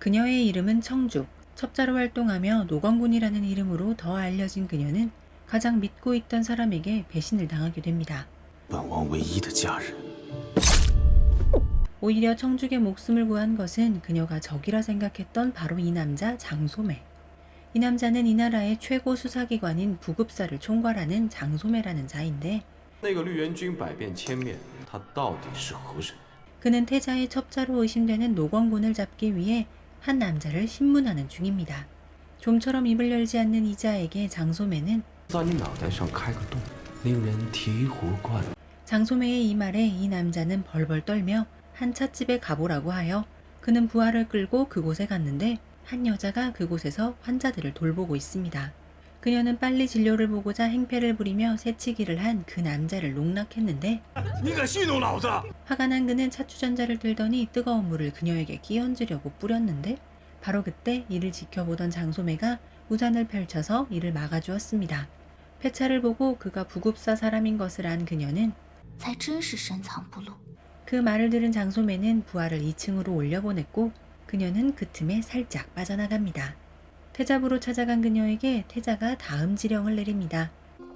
그녀의 이름은 청주. 첩자로 활동하며 노광군이라는 이름으로 더 알려진 그녀는 가장 믿고 있던 사람에게 배신을 당하게 됩니다. 오히려 청죽의 목숨을 구한 것은 그녀가 적이라 생각했던 바로 이 남자 장소매. 이 남자는 이 나라의 최고 수사기관인 부급사를 총괄하는 장소매라는 자인데 그는 태자의 첩자로 의심되는 노광군을 잡기 위해 한 남자를 신문하는 중입니다. 좀처럼 입을 열지 않는 이자에게 장소매는 장소매의 이 말에 이 남자는 벌벌 떨며 한 찻집에 가보라고 하여 그는 부하를 끌고 그곳에 갔는데 한 여자가 그곳에서 환자들을 돌보고 있습니다. 그녀는 빨리 진료를 보고자 행패를 부리며 새치기를 한 그 남자를 농락했는데 화가 난 그는 차추전자를 들더니 뜨거운 물을 그녀에게 끼얹으려고 뿌렸는데 바로 그때 이를 지켜보던 장소매가 우산을 펼쳐서 이를 막아주었습니다. 폐차를 보고 그가 부급사 사람인 것을 안 그녀는 그 말을 들은 장소매는 부하를 2층으로 올려보냈고 그녀는 그 틈에 살짝 빠져나갑니다. 태자부로 찾아간 그녀에게 태자가 다음 지령을 내립니다.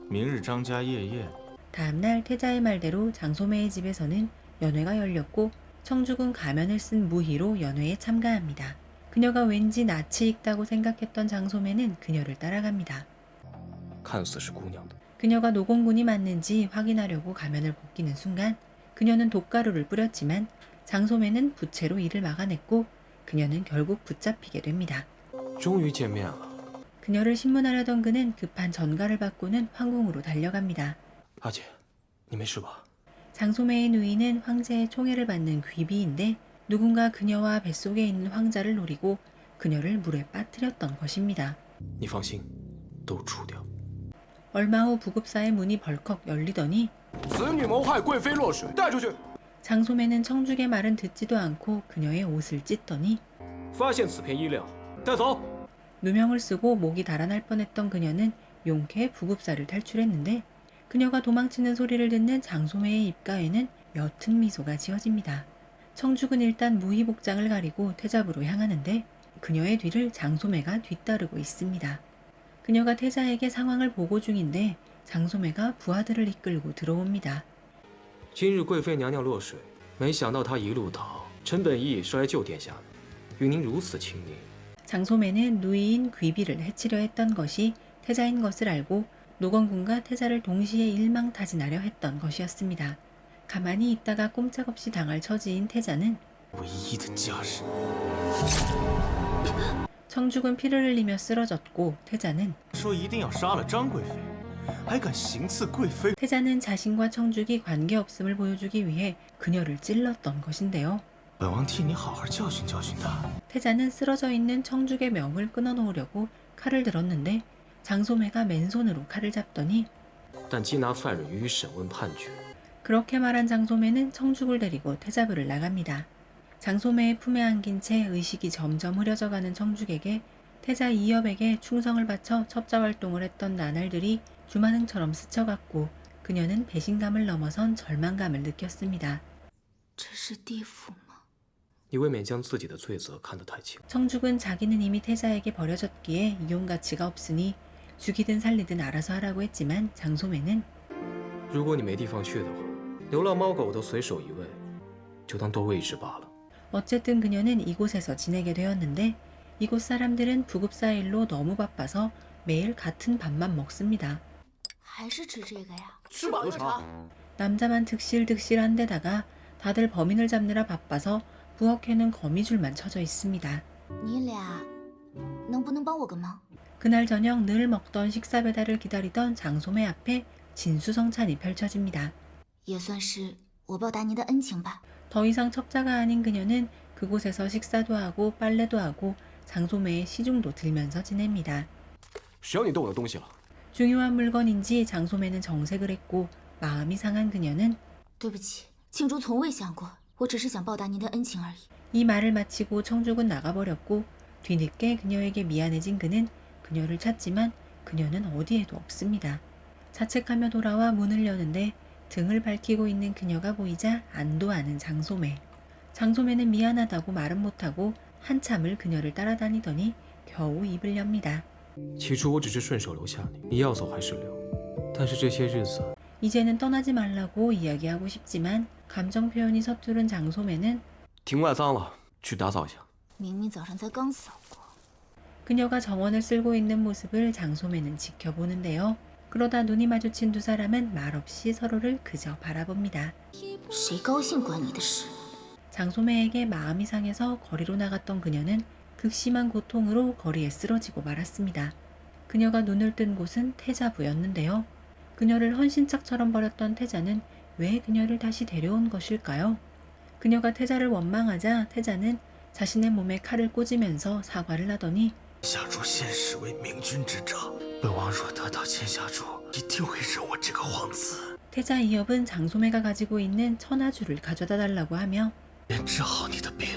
明日张家夜宴， 다음날 태자의 말대로 장소매의 집에서는 연회가 열렸고 청죽은 가면을 쓴 무희로 연회에 참가합니다. 그녀가 왠지 낯이 익다고 생각했던 장소매는 그녀를 따라갑니다. 看似是姑娘的， 그녀가 노공군이 맞는지 확인하려고 가면을 벗기는 순간 그녀는 독가루를 뿌렸지만 장소매는 부채로 이를 막아냈고 그녀는 결국 붙잡히게 됩니다. 终于见面了。 그녀를 신문하려던 그는 급한 전가를 받고는 황궁으로 달려갑니다. 阿姐，你没事吧？ 장소매의 누이는 황제의 총애를 받는 귀비인데 누군가 그녀와 뱃속에 있는 황자를 노리고 그녀를 물에 빠뜨렸던 것입니다. 你放心，都除掉。 얼마 후 부급사의 문이 벌컥 열리더니 此女谋害贵妃落水，带出去。 장소매는 청죽의 말은 듣지도 않고 그녀의 옷을 찢더니 发现此片衣料， 带走。 누명을 쓰고 목이 달아날 뻔했던 그녀는 용케 부급사를 탈출했는데 그녀가 도망치는 소리를 듣는 장소매의 입가에는 옅은 미소가 지어집니다. 청죽은 일단 무희 복장을 가리고 태잡으로 향하는데 그녀의 뒤를 장소매가 뒤따르고 있습니다. 그녀가 태자에게 상황을 보고 중인데 장소매가 부하들을 이끌고 들어옵니다. 今日贵妃娘娘落水，没想到她一路逃，臣本意是来救殿下的，与您如此亲昵， 장소매는 누이인 귀비를 해치려 했던 것이 태자인 것을 알고 노건군과 태자를 동시에 일망타진하려 했던 것이었습니다. 가만히 있다가 꼼짝없이 당할 처지인 태자는 청죽은 피를 흘리며 쓰러졌고 태자는 태자는 자신과 청죽이 관계없음을 보여주기 위해 그녀를 찔렀던 것인데요. 本王替你好好教训教训他。 태자는 쓰러져 있는 청죽의 명을 끊어놓으려고 칼을 들었는데 장소매가 맨손으로 칼을 잡더니 但缉拿犯人予以审问判决， 그렇게 말한 장소매는 청죽을 데리고 태자부를 나갑니다. 장소매의 품에 안긴 채 의식이 점점 흐려져가는 청죽에게 태자 이엽에게 충성을 바쳐 첩자 활동을 했던 나날들이 주마등처럼 스쳐갔고 그녀는 배신감을 넘어선 절망감을 느꼈습니다. 这是地府吗？ 你未免将自己的罪责看得太轻。 청죽은 자기는 이미 태자에게 버려졌기에 이용 가치가 없으니 죽이든 살리든 알아서 하라고 했지만 장소매는 如果你没地方去的话，流浪猫狗都随手一喂，就当多喂一只罢了。 어쨌든 그녀는 이곳에서 지내게 되었는데 이곳 사람들은 부급사 일로 너무 바빠서 매일 같은 밥만 먹습니다. 还是吃这个呀？吃饱就成。 남자만 득실득실한 데다가 다들 범인을 잡느라 바빠서 부엌에는 거미줄만 쳐져 있습니다. 你俩能不能帮我个忙？ 그날 저녁 늘 먹던 식사 배달을 기다리던 장소매 앞에 진수성찬이 펼쳐집니다. 也算是我报答您的恩情吧。 더 이상 첩자가 아닌 그녀는 그곳에서 식사도 하고 빨래도 하고 장소매의 시중도 들면서 지냅니다. 谁要你动我的东西了？ 중요한 물건인지 장소매는 정색을 했고 마음이 상한 그녀는 对不起，庆珠从未想过， 我只是想报答您的恩情而已。 이 말을 마치고 청죽은 나가버렸고 뒤늦게 그녀에게 미안해진 그는 그녀를 찾지만 그녀는 어디에도 없습니다. 자책하며 돌아와 문을 여는데 등을 밝히고 있는 그녀가 보이자 안도하는 장소매. 장소매는 미안하다고 말은 못하고 한참을 그녀를 따라다니더니 겨우 입을 엽니다. 起初我只是顺手留下你，你要走还是留？但是这些日子， 이제는 떠나지 말라고 이야기하고 싶지만 감정 표현이 서투른 장소매는 庭外脏了，去打扫一下。明明早上才刚扫过。 그녀가 정원을 쓸고 있는 모습을 장소매는 지켜보는데요. 그러다 눈이 마주친 두 사람은 말없이 서로를 그저 바라봅니다. 谁高兴管你的事？ 장소매에게 마음이 상해서 거리로 나갔던 그녀는 극심한 고통으로 거리에 쓰러지고 말았습니다. 그녀가 눈을 뜬 곳은 태자부였는데요. 그녀를 헌신짝처럼 버렸던 태자는 왜 그녀를 다시 데려온 것일까요? 그녀가 태자를 원망하자 태자는 자신의 몸에 칼을 꽂으면서 사과를 하더니 夏珠现实为明君之长，本王若得到千夏珠，一定会认我这个皇子， 태자 이업은 장소매가 가지고 있는 천하주를 가져다 달라고 하며 便治好你的病，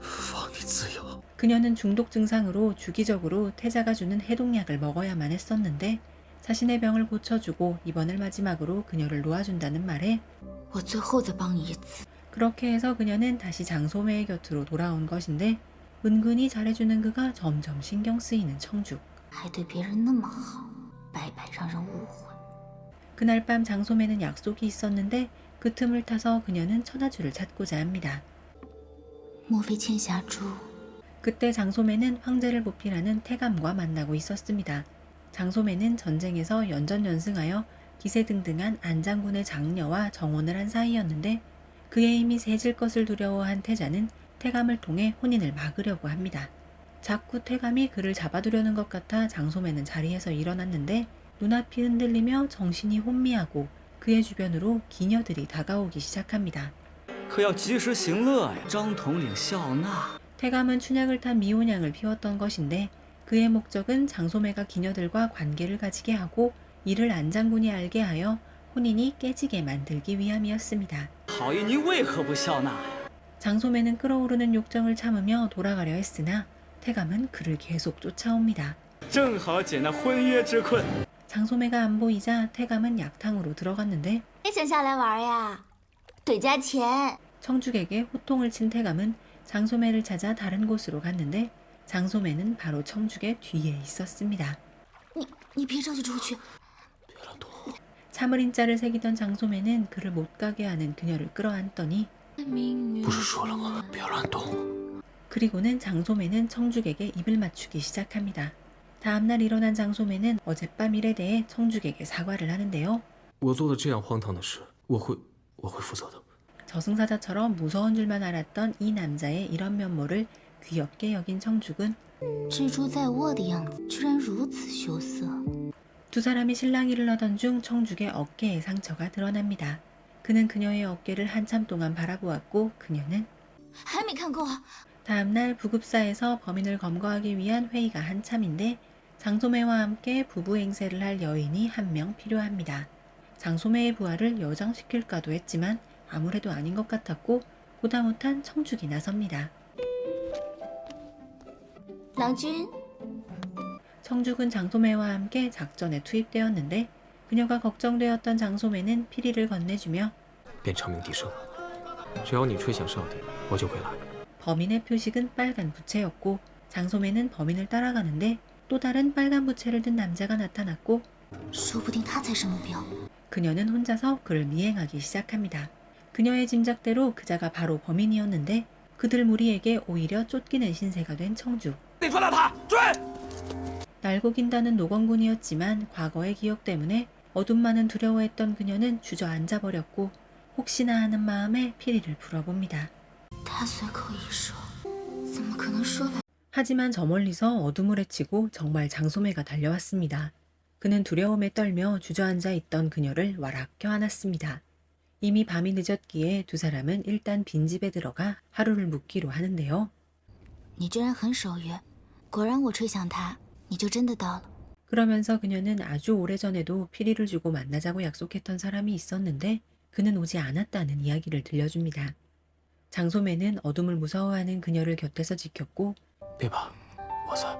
放你自由。 그녀는 중독 증상으로 주기적으로 태자가 주는 해독약을 먹어야만 했었는데 자신의 병을 고쳐주고 입원을 마지막으로 그녀를 놓아준다는 말에 그렇게 해서 그녀는 다시 장소매의 곁으로 돌아온 것인데 은근히 잘해주는 그가 점점 신경 쓰이는 청주. 그날 밤 장소매는 약속이 있었는데 그 틈을 타서 그녀는 천하주를 찾고자 합니다. 그때 장소매는 황제를 보필하는 태감과 만나고 있었습니다. 장소매는 전쟁에서 연전연승하여 기세등등한 안장군의 장녀와 정혼을 한 사이였는데 그의 힘이 세질 것을 두려워한 태자는 태감을 통해 혼인을 막으려고 합니다. 자꾸 태감이 그를 잡아두려는 것 같아 장소매는 자리에서 일어났는데 눈앞이 흔들리며 정신이 혼미하고 그의 주변으로 기녀들이 다가오기 시작합니다. 태감은 춘향을 탄 미혼양을 피웠던 것인데 그의 목적은 장소매가 기녀들과 관계를 가지게 하고 이를 안장군이 알게 하여 혼인이 깨지게 만들기 위함이었습니다. 장소매는 끓어오르는 욕정을 참으며 돌아가려 했으나 태감은 그를 계속 쫓아옵니다. 장소매가 안 보이자 태감은 약탕으로 들어갔는데 청죽에게 호통을 친 태감은 장소매를 찾아 다른 곳으로 갔는데 장소매는 바로 청죽의 뒤에 있었습니다. 你你别着急出去， 참을인자를 새기던 장소매는 그를 못 가게 하는 그녀를 끌어안더니 不是说了吗？不要乱动。 그리고는 장소매는 청죽에게 입을 맞추기 시작합니다. 다음날 일어난 장소매는 어젯밤 일에 대해 청죽에게 사과를 하는데요. 我做了这样荒唐的事，我会我会负责的。 저승사자처럼 무서운 줄만 알았던 이 남자의 이런 면모를 귀엽게 여긴 청죽은 두 사람이 실랑이를 하던 중 청죽의 어깨에 상처가 드러납니다. 그는 그녀의 어깨를 한참 동안 바라보았고 그녀는 다음날 부급사에서 범인을 검거하기 위한 회의가 한참인데 장소매와 함께 부부 행세를 할 여인이 한 명 필요합니다. 장소매의 부하를 여장시킬까도 했지만 아무래도 아닌 것 같았고 보다 못한 청죽이 나섭니다. 郎君， 청죽은 장소매와 함께 작전에 투입되었는데 그녀가 걱정되었던 장소매는 피리를 건네주며 便长鸣笛声，只要你吹响哨笛，我就会来。 범인의 표식은 빨간 부채였고 장소매는 범인을 따라가는데 또 다른 빨간 부채를 든 남자가 나타났고 说不定他才是目标。 그녀는 혼자서 그를 미행하기 시작합니다. 그녀의 짐작대로 그자가 바로 범인이었는데 그들 무리에게 오히려 쫓기는 신세가 된 청주. 你抓到他，追！ 날고 긴다는 노건군이었지만 과거의 기억 때문에 어둠만은 두려워했던 그녀는 주저앉아 버렸고 혹시나 하는 마음에 피리를 불어봅니다. 他随口一说，怎么可能说来？ 하지만 저 멀리서 어둠을 헤치고 정말 장소매가 달려왔습니다. 그는 두려움에 떨며 주저앉아 있던 그녀를 와락 껴안았습니다. 이미 밤이 늦었기에 두 사람은 일단 빈집에 들어가 하루를 묵기로 하는데요. 你这人很守约， 果然我吹响他，你就真的到了。 그러면서 그녀는 아주 오래전에도 피리를 주고 만나자고 약속했던 사람이 있었는데 그는 오지 않았다는 이야기를 들려줍니다. 장소매는 어둠을 무서워하는 그녀를 곁에서 지켰고 别怕，我在。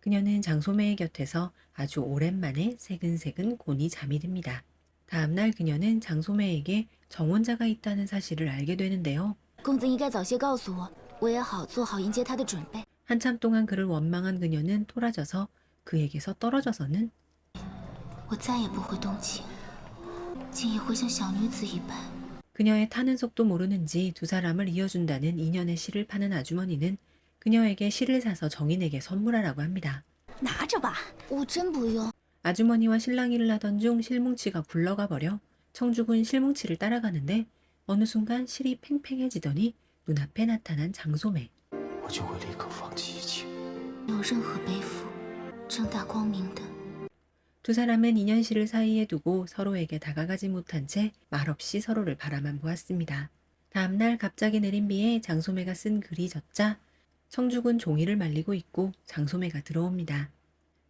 그녀는 장소매의 곁에서 아주 오랜만에 새근새근 곤히 잠이 듭니다. 다음날 그녀는 장소매에게 정혼자가 있다는 사실을 알게 되는데요. 公子应该早些告诉我， 我也好做好迎接他的准备。 한참 동안 그를 원망한 그녀는 토라져서 그에게서 떨어져서는 我再也不会动情，竟也会像小女子一般。 그녀의 타는 속도 모르는지 두 사람을 이어준다는 인연의 실을 파는 아주머니는 그녀에게 실을 사서 정인에게 선물하라고 합니다. 拿着吧。我真不用。 아주머니와 실랑이를 하던 중 실뭉치가 굴러가 버려 청죽은 실뭉치를 따라가는데 어느 순간 실이 팽팽해지더니 눈앞에 나타난 장소매. 我就会立刻放弃一切。没有任何背负，正大光明的。 두 사람은 인연실을 사이에 두고 서로에게 다가가지 못한 채 말없이 서로를 바라만 보았습니다. 다음날 갑자기 내린 비에 장소매가 쓴 글이 젖자 청죽은 종이를 말리고 있고 장소매가 들어옵니다.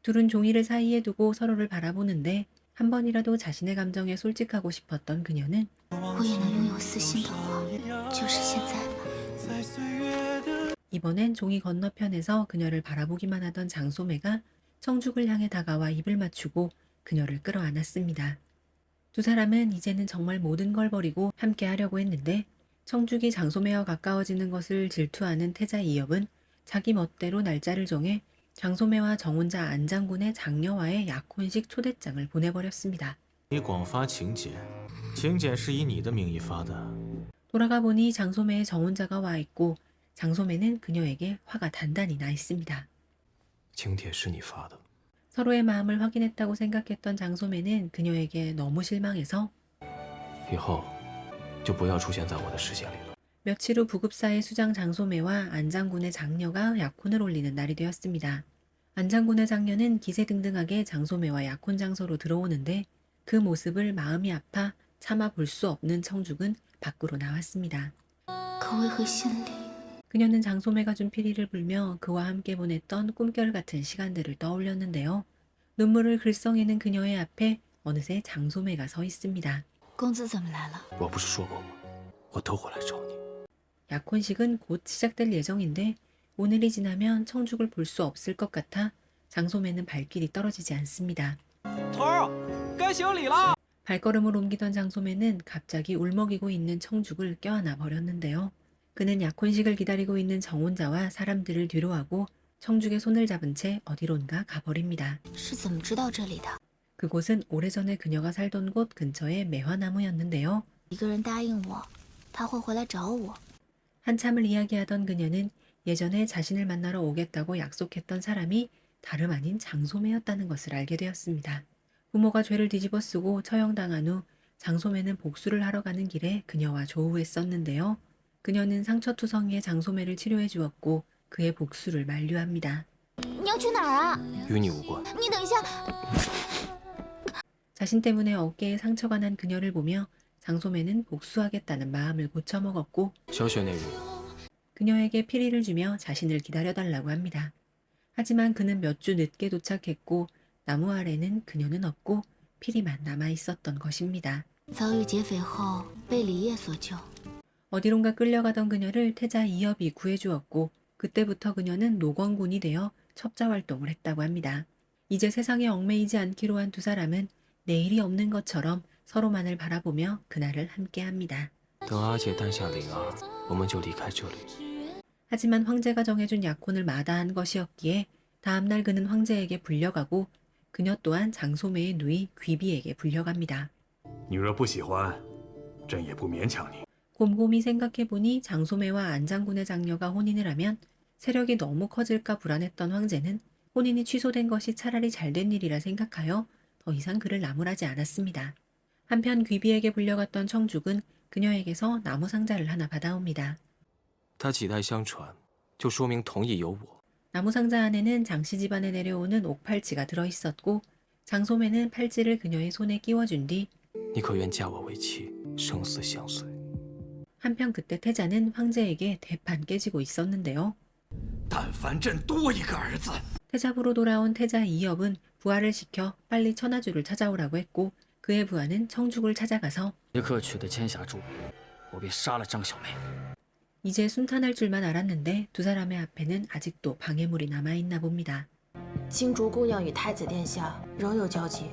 둘은 종이를 사이에 두고 서로를 바라보는데 한 번이라도 자신의 감정에 솔직하고 싶었던 그녀는 이번엔 종이 건너편에서 그녀를 바라보기만 하던 장소매가 청죽을 향해 다가와 입을 맞추고 그녀를 끌어안았습니다. 두 사람은 이제는 정말 모든 걸 버리고 함께 하려고 했는데 청죽이 장소매와 가까워지는 것을 질투하는 태자 이엽은 자기 멋대로 날짜를 정해 장소매와 정혼자 안장군의 장녀와의 약혼식 초대장을 보내버렸습니다. 돌아가 보니 장소매의 정혼자가 와 있고 장소매는 그녀에게 화가 단단히 나 있습니다. 请帖是你发的， 서로의 마음을 확인했다고 생각했던 장소매는 그녀에게 너무 실망해서 以后就不要出现在我的视线里了。 며칠 후 부급사의 수장 장소매와 안장군의 장녀가 약혼을 올리는 날이 되었습니다. 안장군의 장녀는 기세등등하게 장소매와 약혼 장소로 들어오는데 그 모습을 마음이 아파 참아 볼 수 없는 청죽은 밖으로 나왔습니다. 可为何心里 그녀는 장소매가 준 피리를 불며 그와 함께 보냈던 꿈결 같은 시간들을 떠올렸는데요. 눈물을 글썽이는 그녀의 앞에 어느새 장소매가 서 있습니다. 公子怎么来了？我不是说过吗？我都会来找你。 약혼식은 곧 시작될 예정인데 오늘이 지나면 청죽을 볼 수 없을 것 같아 장소매는 발길이 떨어지지 않습니다. 头儿，该行礼了。 발걸음을 옮기던 장소매는 갑자기 울먹이고 있는 청죽을 껴안아 버렸는데요. 그는 약혼식을 기다리고 있는 정혼자와 사람들을 뒤로하고 청죽의 손을 잡은 채 어디론가 가버립니다. 그곳은 오래전에 그녀가 살던 곳 근처의 매화나무였는데요. 한참을 이야기하던 그녀는 예전에 자신을 만나러 오겠다고 약속했던 사람이 다름 아닌 장소매였다는 것을 알게 되었습니다. 부모가 죄를 뒤집어 쓰고 처형당한 후 장소매는 복수를 하러 가는 길에 그녀와 조우했었는데요. 그녀는 상처투성이의 장소매를 치료해 주었고 그의 복수를 만류합니다. 你要去哪儿啊？与你无关。你等一下， 자신 때문에 어깨에 상처가 난 그녀를 보며 장소매는 복수하겠다는 마음을 고쳐먹었고 小雪那日， 그녀에게 피리를 주며 자신을 기다려달라고 합니다. 하지만 그는 몇 주 늦게 도착했고 나무 아래는 그녀는 없고 피리만 남아 있었던 것입니다. 遭遇劫匪后被李烨所救。 어디론가 끌려가던 그녀를 태자 이엽이 구해주었고 그때부터 그녀는 노건군이 되어 첩자 활동을 했다고 합니다. 이제 세상에 얽매이지 않기로 한 두 사람은 내일이 없는 것처럼 서로만을 바라보며 그날을 함께합니다. 하지만 황제가 정해준 약혼을 마다한 것이었기에 다음날 그는 황제에게 불려가고 그녀 또한 장소매의 누이 귀비에게 불려갑니다. 你若不喜欢，朕也不勉强你。 곰곰이 생각해보니 장소매와 안장군의 장녀가 혼인을 하면 세력이 너무 커질까 불안했던 황제는 혼인이 취소된 것이 차라리 잘된 일이라 생각하여 더 이상 그를 나무라지 않았습니다. 한편 귀비에게 불려갔던 청죽은 그녀에게서 나무 상자를 하나 받아옵니다. 他几代相传，就说明同意有我。 나무 상자 안에는 장씨 집안에 내려오는 옥팔찌가 들어있었고 장소매는 팔찌를 그녀의 손에 끼워준 뒤 你可愿嫁我为妻，生死相随？ 한편 그때 태자는 황제에게 대판 깨지고 있었는데요. 但凡朕多一个儿子， 태자부로 돌아온 태자 이엽은 부하를 시켜 빨리 천하주를 찾아오라고 했고 그의 부하는 청죽을 찾아가서 立刻取得千霞珠，我便杀了张小梅。 이제 순탄할 줄만 알았는데 두 사람의 앞에는 아직도 방해물이 남아있나 봅니다. 青竹姑娘与太子殿下仍有交集。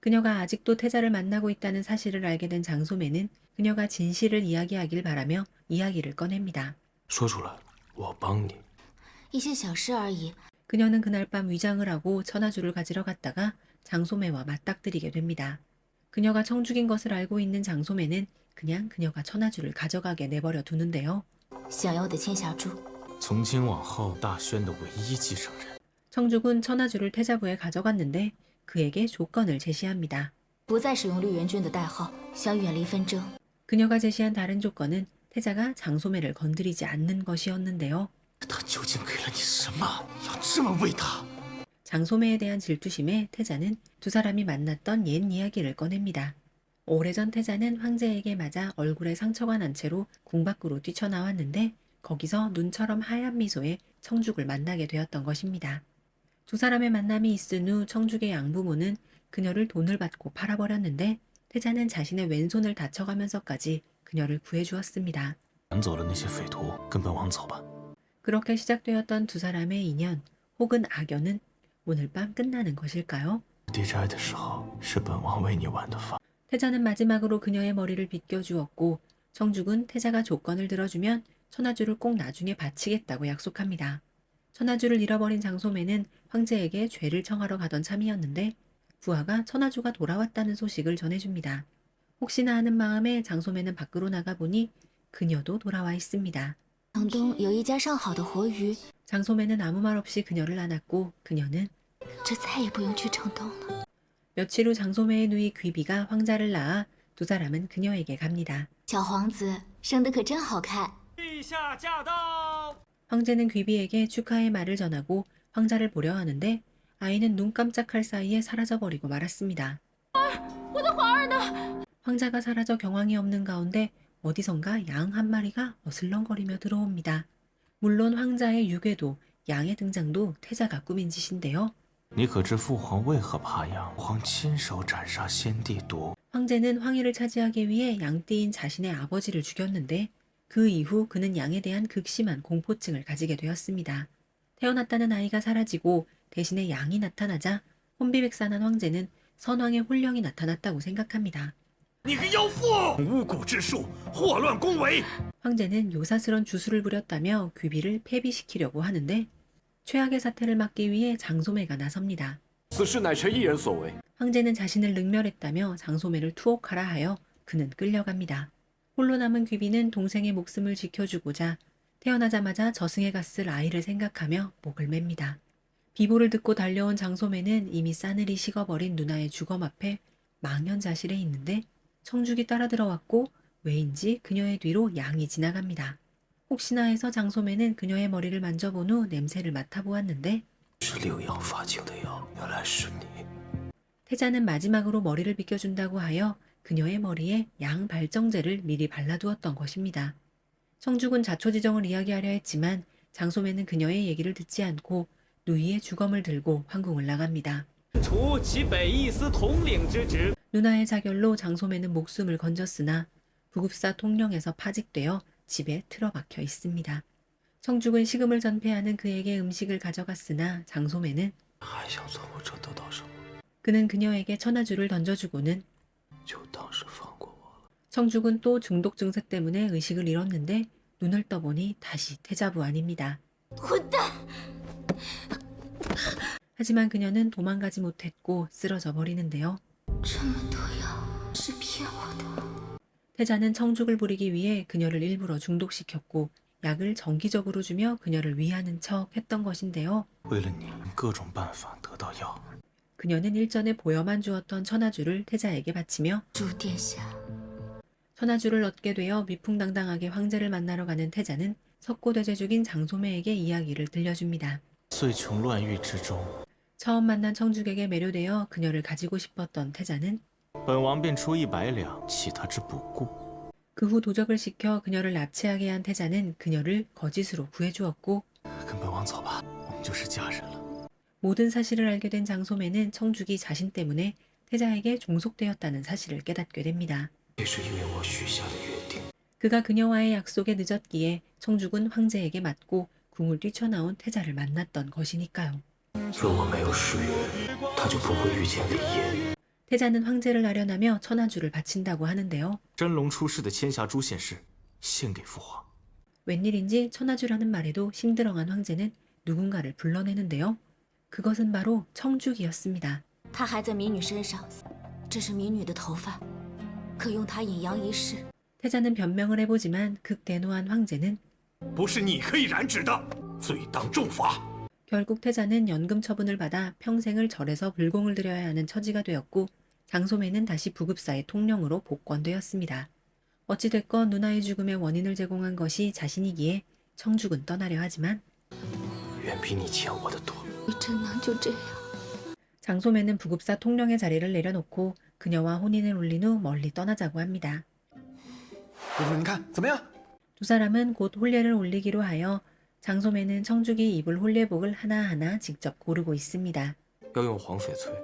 그녀가 아직도 태자를 만나고 있다는 사실을 알게 된 장소매는 그녀가 진실을 이야기하길 바라며 이야기를 꺼냅니다. 说出来， 我帮你。一些小事而已。 그녀는 그날 밤 위장을 하고 천하주를 가지러 갔다가 장소매와 맞닥뜨리게 됩니다. 그녀가 청죽인 것을 알고 있는 장소매는 그냥 그녀가 천하주를 가져가게 내버려 두는데요. 想要的千霞珠，从今往后，大宣的唯一继承人。 청죽은 천하주를 태자부에 가져갔는데 그에게 조건을 제시합니다. 不再使用绿源君的代号，想远离纷争。 그녀가 제시한 다른 조건은 태자가 장소매를 건드리지 않는 것이었는데요. 장소매에 대한 질투심에 태자는 두 사람이 만났던 옛 이야기를 꺼냅니다. 오래전 태자는 황제에게 맞아 얼굴에 상처가 난 채로 궁 밖으로 뛰쳐나왔는데 거기서 눈처럼 하얀 미소의 청죽을 만나게 되었던 것입니다. 두 사람의 만남이 있은 후 청죽의 양부모는 그녀를 돈을 받고 팔아버렸는데 태자는 자신의 왼손을 다쳐가면서까지 그녀를 구해주었습니다. 그렇게 시작되었던 두 사람의 인연 혹은 악연은 오늘 밤 끝나는 것일까요? 태자는 마지막으로 그녀의 머리를 빗겨주었고 청죽은 태자가 조건을 들어주면 천하주를 꼭 나중에 바치겠다고 약속합니다. 천하주를 잃어버린 장소매는 황제에게 죄를 청하러 가던 참이었는데 부하가 천하주가 돌아왔다는 소식을 전해줍니다. 혹시나 하는 마음에 장소매는 밖으로 나가보니 그녀도 돌아와 있습니다. 城东有一家上好的活鱼， 장소매는 아무 말 없이 그녀를 안았고 그녀는 这再也不用去城东了。 며칠 후 장소매의 누이 귀비가 황자를 낳아 두 사람은 그녀에게 갑니다. 小皇子生的可真好看。陛下驾到！ 황제는 귀비에게 축하의 말을 전하고 황자를 보려 하는데 아이는 눈 깜짝할 사이에 사라져버리고 말았습니다. 황자가 사라져 경황이 없는 가운데 어디선가 양 한 마리가 어슬렁거리며 들어옵니다. 물론 황자의 유괴도 양의 등장도 태자가 꾸민 짓인데요. 황제는 황희를 차지하기 위해 양띠인 자신의 아버지를 죽였는데 그 이후 그는 양에 대한 극심한 공포증을 가지게 되었습니다. 태어났다는 아이가 사라지고 대신에 양이 나타나자 혼비백산한 황제는 선왕의 혼령이 나타났다고 생각합니다. 황제는 요사스런 주술을 부렸다며 귀비를 폐비시키려고 하는데 최악의 사태를 막기 위해 장소매가 나섭니다. 황제는 자신을 능멸했다며 장소매를 투옥하라 하여 그는 끌려갑니다. 홀로 남은 귀비는 동생의 목숨을 지켜주고자 태어나자마자 저승에 갔을 아이를 생각하며 목을 맵니다. 비보를 듣고 달려온 장소매는 이미 싸늘히 식어버린 누나의 주검 앞에 망연자실해 있는데 청죽이 따라 들어왔고 왜인지 그녀의 뒤로 양이 지나갑니다. 혹시나 해서 장소매는 그녀의 머리를 만져본 후 냄새를 맡아보았는데 태자는 마지막으로 머리를 비껴준다고 하여 그녀의 머리에 양 발정제를 미리 발라두었던 것입니다. 청죽은 자초지정을 이야기하려 했지만 장소매는 그녀의 얘기를 듣지 않고 누이의 주검을 들고 황궁을 나갑니다. 누나의 자결로 장소매는 목숨을 건졌으나 부급사 통령에서 파직되어 집에 틀어박혀 있습니다. 성죽은 식음을 전폐하는 그에게 음식을 가져갔으나 장소매는 그는 그녀에게 천하주를 던져주고는 성죽은 또 중독 증세 때문에 의식을 잃었는데 눈을 떠보니 다시 태자부안입니다. 곧다! 하지만 그녀는 도망가지 못했고 쓰러져 버리는데요. 태자는 청죽을 부리기 위해 그녀를 일부러 중독시켰고 약을 정기적으로 주며 그녀를 위하는 척 했던 것인데요. 그녀는 일전에 보여만 주었던 천하주를 태자에게 바치며 천하주를 얻게 되어 미풍당당하게 황제를 만나러 가는 태자는 석고대제 죽인 장소매에게 이야기를 들려줍니다. 遂穷乱狱之中， 처음 만난 청죽에게 매료되어 그녀를 가지고 싶었던 태자는 本王便出一百两，弃他之不顾。 그 후 도적을 시켜 그녀를 납치하게 한 태자는 그녀를 거짓으로 구해주었고 跟本王走吧，我们就是家人了。 모든 사실을 알게 된 장소매는 청죽이 자신 때문에 태자에게 종속되었다는 사실을 깨닫게 됩니다. 也是因为我许下的约定。 그가 그녀와의 약속에 늦었기에 청죽은 황제에게 맞고 궁을 뛰쳐나온 태자를 만났던 것이니까요. 若我没有誓约，他就不会遇见李烨。 태자는 황제를 아련하며 천하주를 바친다고 하는데요. 真龙出世的千霞珠现世，献给父皇。 웬일인지 천하주라는 말에도 싱드렁한 황제는 누군가를 불러내는데요. 그것은 바로 청죽이었습니다. 他还在民女身上，这是民女的头发，可用它引阳一世。 태자는 변명을 해보지만 극대노한 황제는 不是你可以染指的，罪当重罚。 결국 태자는 연금 처분을 받아 평생을 절에서 불공을 들여야 하는 처지가 되었고 장소매는 다시 부급사의 통령으로 복권되었습니다. 어찌됐건 누나의 죽음의 원인을 제공한 것이 자신이기에 청죽은 떠나려 하지만 远比你欠我的多。你真能就这样？ 장소매는 부급사 통령의 자리를 내려놓고 그녀와 혼인을 올린 후 멀리 떠나자고 합니다. 公主，你看怎么样？ 두 사람은 곧 혼례를 올리기로 하여 장소매는 청죽이 입을 혼례복을 하나하나 직접 고르고 있습니다. 要用黄翡翠。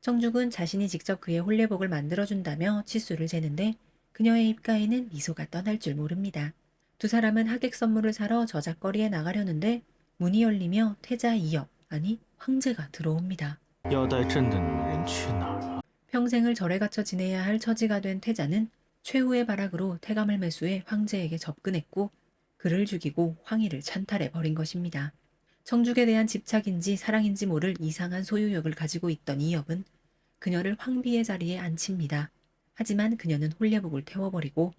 청죽은 자신이 직접 그의 혼례복을 만들어준다며 치수를 재는데 그녀의 입가에는 미소가 떠날 줄 모릅니다. 두 사람은 하객 선물을 사러 저작거리에 나가려는데 문이 열리며 태자 이엽, 아니 황제가 들어옵니다. 要带朕的女人去哪儿啊？ 평생을 절에 갇혀 지내야 할 처지가 된 태자는 최후의 발악으로 태감을 매수해 황제에게 접근했고 그를 죽이고 황희를 찬탈해 버린 것입니다. 청죽에 대한 집착인지 사랑인지 모를 이상한 소유욕을 가지고 있던 이혁은 그녀를 황비의 자리에 앉힙니다. 하지만 그녀는 홀려복을 태워버리고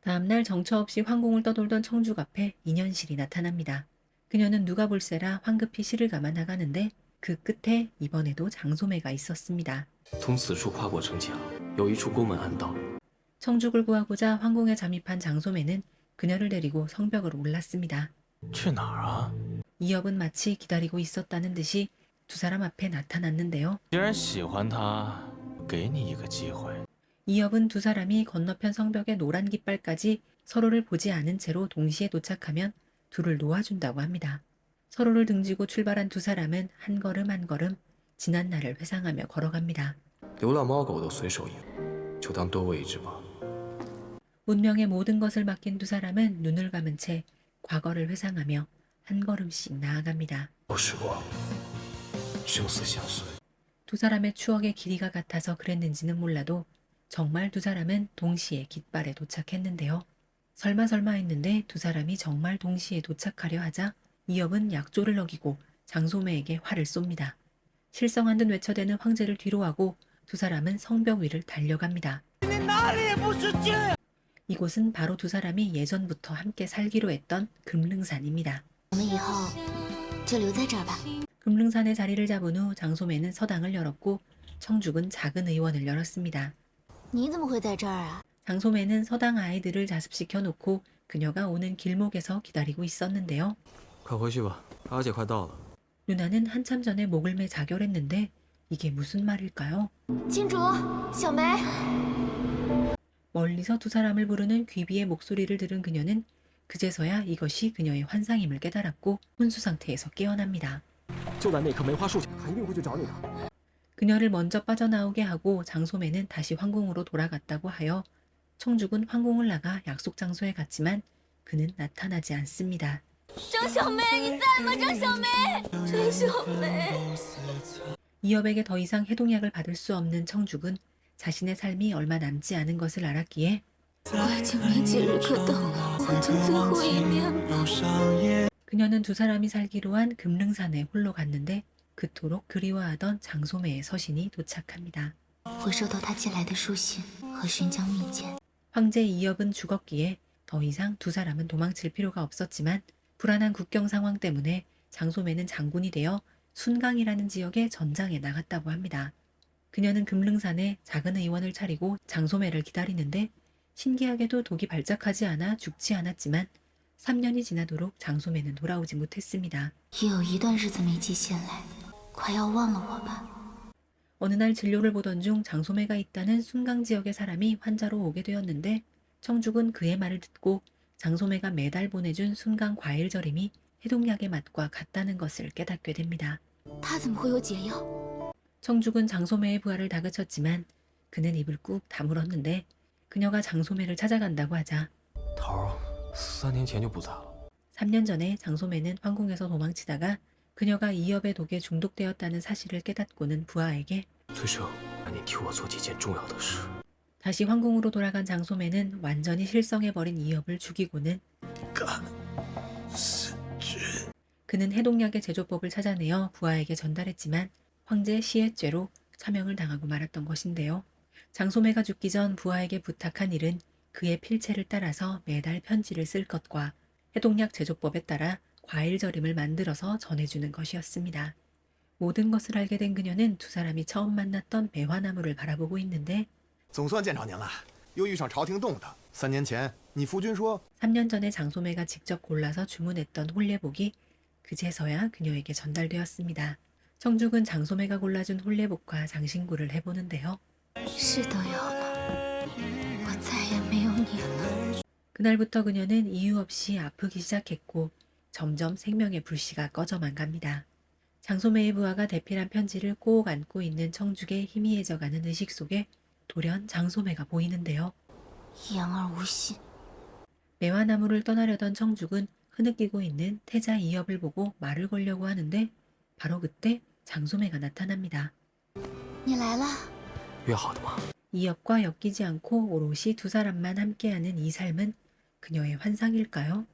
다음날 정처 없이 황궁을 떠돌던 청죽 앞에 인현실이 나타납니다. 그녀는 누가 볼세라 황급히 실을 감아 나가는데 그 끝에 이번에도 장소매가 있었습니다. 从此处跨过城墙，有一处宫门暗道， 청죽을 구하고자 황궁에 잠입한 장소매는 그녀를 데리고 성벽을 올랐습니다. 去哪儿啊？ 이엽은 마치 기다리고 있었다는 듯이 두 사람 앞에 나타났는데요. 既然喜欢他，给你一个机会。 이엽은 두 사람이 건너편 성벽의 노란 깃발까지 서로를 보지 않은 채로 동시에 도착하면 둘을 놓아준다고 합니다. 서로를 등지고 출발한 두 사람은 한 걸음 한 걸음 지난 날을 회상하며 걸어갑니다. 流浪猫狗都随手一撸，就当多喂一只吧。 운명의 모든 것을 맡긴 두 사람은 눈을 감은 채 과거를 회상하며 한 걸음씩 나아갑니다. 有时光，生死相随。 두 사람의 추억의 길이가 같아서 그랬는지는 몰라도 정말 두 사람은 동시에 깃발에 도착했는데요. 설마 설마 했는데 두 사람이 정말 동시에 도착하려 하자 이엽은 약조를 어기고 장소매에게 활을 쏩니다. 실성한 듯 외쳐대는 황제를 뒤로하고 두 사람은 성벽 위를 달려갑니다. 이곳은 바로 두 사람이 예전부터 함께 살기로 했던 금릉산입니다. 我们以后就留在这儿吧。 금릉산에 자리를 잡은 후 장소매는 서당을 열었고 청죽은 작은 의원을 열었습니다. 你怎么会在这儿啊？ 장소매는 서당 아이들을 자습시켜 놓고 그녀가 오는 길목에서 기다리고 있었는데요. 快回去吧，阿姐快到了。 유나는 한참 전에 목을 매 자결했는데 이게 무슨 말일까요? 진주, 셔메. 멀리서 두 사람을 부르는 귀비의 목소리를 들은 그녀는 그제서야 이것이 그녀의 환상임을 깨달았고 혼수 상태에서 깨어납니다. 그녀를 먼저 빠져나오게 하고 장소매는 다시 황궁으로 돌아갔다고 하여 청죽은 황궁을 나가 약속 장소에 갔지만 그는 나타나지 않습니다. 张小梅，你在吗？张小梅，张小梅， 이엽에게 더 이상 해독약을 받을 수 없는 청죽은 자신의 삶이 얼마 남지 않은 것을 알았기에 我已经没几日可等了，我等最后一面吧。 그녀는 두 사람이 살기로 한 금릉산에 홀로 갔는데 그토록 그리워하던 장소매의 서신이 도착합니다. 会收到他寄来的书信和寻江密件。 황제 이엽은 죽었기에 더 이상 두 사람은 도망칠 필요가 없었지만 불안한 국경 상황 때문에 장소매는 장군이 되어 순강이라는 지역의 전장에 나갔다고 합니다. 그녀는 금릉산에 작은 의원을 차리고 장소매를 기다리는데 신기하게도 독이 발작하지 않아 죽지 않았지만 3년이 지나도록 장소매는 돌아오지 못했습니다. 어느 날 진료를 보던 중 장소매가 있다는 순강 지역의 사람이 환자로 오게 되었는데 청죽은 그의 말을 듣고 장소매가 매달 보내준 순강 과일 절임이 해독약의 맛과 같다는 것을 깨닫게 됩니다. 他怎么会有解药？ 청죽은 장소매의 부활을 다그쳤지만 그는 입을 꾹 다물었는데 그녀가 장소매를 찾아간다고 하자 桃儿三年前就不在了。 3년 전에 장소매는 황궁에서 도망치다가 그녀가 이엽의 독에 중독되었다는 사실을 깨닫고는 부하에게 崔生，让你替我做几件重要的事。 다시 황궁으로 돌아간 장소매는 완전히 실성해버린 이엽을 죽이고는 그는 해독약의 제조법을 찾아내어 부하에게 전달했지만 황제 시혜죄로 사명을 당하고 말았던 것인데요. 장소매가 죽기 전 부하에게 부탁한 일은 그의 필체를 따라서 매달 편지를 쓸 것과 해독약 제조법에 따라 과일 절임을 만들어서 전해주는 것이었습니다. 모든 것을 알게 된 그녀는 두 사람이 처음 만났던 매화나무를 바라보고 있는데 总算见着您了，又遇上朝廷动荡。三年前，你夫君说 3년 전에 장소매가 직접 골라서 주문했던 홀례복이 그제서야 그녀에게 전달되었습니다. 청죽은 장소매가 골라준 홀례복과 장신구를 해보는데요. 是都有了，我再也没有你了。 그날부터 그녀는 이유 없이 아프기 시작했고 점점 생명의 불씨가 꺼져만 갑니다. 장소매의 부하가 대필한 편지를 꼭 안고 있는 청죽의 희미해져가는 의식 속에 돌연 장소매가 보이는데요. 言而无信。 매화나무를 떠나려던 청죽은 흐느끼고 있는 태자 이업을 보고 말을 걸려고 하는데 바로 그때 장소매가 나타납니다. 你来了，约好的吗？ 이업과 엮이지 않고 오롯이 두 사람만 함께하는 이 삶은 그녀의 환상일까요?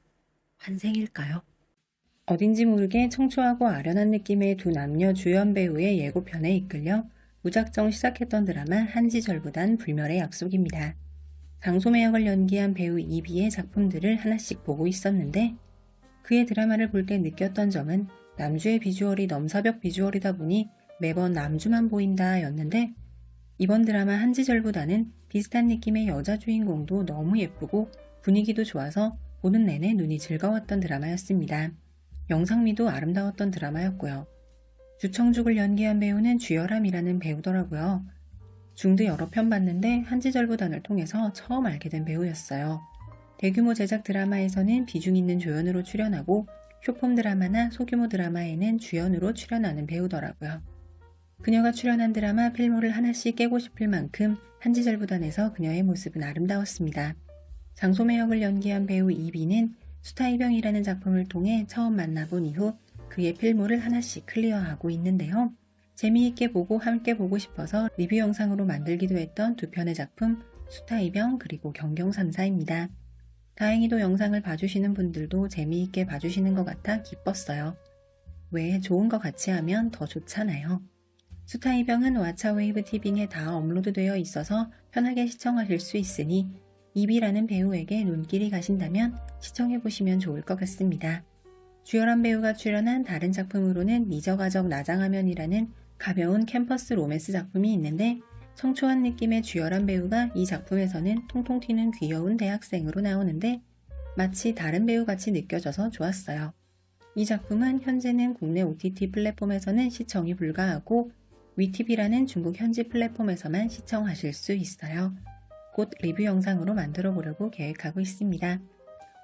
환생일까요? 어딘지 모르게 청초하고 아련한 느낌의 두 남녀 주연 배우의 예고편에 이끌려 무작정 시작했던 드라마 한지절부단 불멸의 약속입니다. 장소매 역을 연기한 배우 이비의 작품들을 하나씩 보고 있었는데 그의 드라마를 볼 때 느꼈던 점은 남주의 비주얼이 넘사벽 비주얼이다 보니 매번 남주만 보인다 였는데 이번 드라마 한지절보다는 비슷한 느낌의 여자 주인공도 너무 예쁘고 분위기도 좋아서 보는 내내 눈이 즐거웠던 드라마였습니다. 영상미도 아름다웠던 드라마였고요. 주청죽을 연기한 배우는 주열함이라는 배우더라고요. 중드 여러 편 봤는데 한지절보단을 통해서 처음 알게 된 배우였어요. 대규모 제작 드라마에서는 비중 있는 조연으로 출연하고 쇼폼 드라마나 소규모 드라마에는 주연으로 출연하는 배우더라고요. 그녀가 출연한 드라마 필모를 하나씩 깨고 싶을 만큼 한지절부단에서 그녀의 모습은 아름다웠습니다. 장소매 역을 연기한 배우 이비는 수타이병이라는 작품을 통해 처음 만나본 이후 그의 필모를 하나씩 클리어하고 있는데요. 재미있게 보고 함께 보고 싶어서 리뷰 영상으로 만들기도 했던 두 편의 작품 수타이병 그리고 경경삼사입니다. 다행히도 영상을 봐주시는 분들도 재미있게 봐주시는 것 같아 기뻤어요. 왜 좋은 거 같이 하면 더 좋잖아요. 수타이병은 왓챠웨이브 티빙에 다 업로드되어 있어서 편하게 시청하실 수 있으니 이비라는 배우에게 눈길이 가신다면 시청해보시면 좋을 것 같습니다. 주열한 배우가 출연한 다른 작품으로는 미저가적 나장하면이라는 가벼운 캠퍼스 로맨스 작품이 있는데 청초한 느낌의 주열한 배우가 이 작품에서는 통통 튀는 귀여운 대학생으로 나오는데 마치 다른 배우같이 느껴져서 좋았어요. 이 작품은 현재는 국내 OTT 플랫폼에서는 시청이 불가하고 위티비라는 중국 현지 플랫폼에서만 시청하실 수 있어요. 곧 리뷰 영상으로 만들어 보려고 계획하고 있습니다.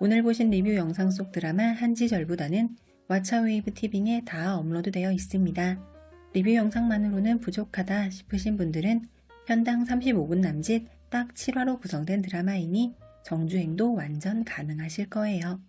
오늘 보신 리뷰 영상 속 드라마 한지절보다는 왓챠웨이브 티빙에 다 업로드되어 있습니다. 리뷰 영상만으로는 부족하다 싶으신 분들은 편당 35분 남짓 딱 7화로 구성된 드라마이니 정주행도 완전 가능하실 거예요.